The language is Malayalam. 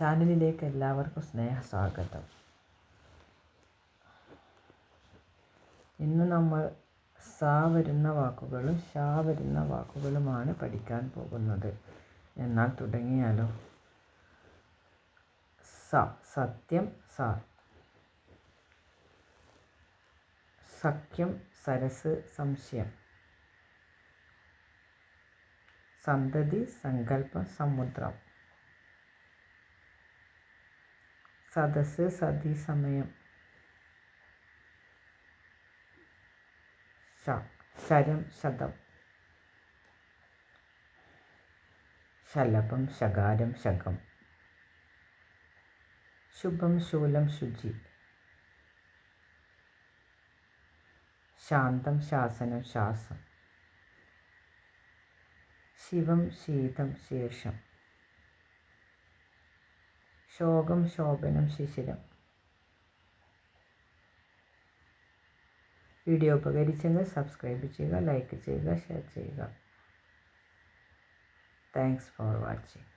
ചാനലിലേക്ക് എല്ലാവർക്കും സ്നേഹസ്വാഗതം. ഇന്ന് നമ്മൾ സ വരുന്ന വാക്കുകളും ഷ വരുന്ന വാക്കുകളുമാണ് പഠിക്കാൻ പോകുന്നത്. എന്നാൽ തുടങ്ങിയാലോ? സ സത്യം സ. സഖ്യം സരസ് സംശയം. സന്തതി സങ്കല്പ സമുദ്രം. സദസ് സതി സമയം ശരം ശതം. ശലഭം ശകാരം ശകം. ശുഭം ശൂലം ശുചി. ശാന്തം ശാസനം ശാസം. ശിവം ശീതം ശീർഷം ശോകം ശോഭനം ശിശിരം. വീഡിയോ ഉപകരിച്ചെങ്കിൽ സബ്സ്ക്രൈബ് ചെയ്യുക ലൈക്ക് ചെയ്യുക ഷെയർ ചെയ്യുക. Thanks for watching.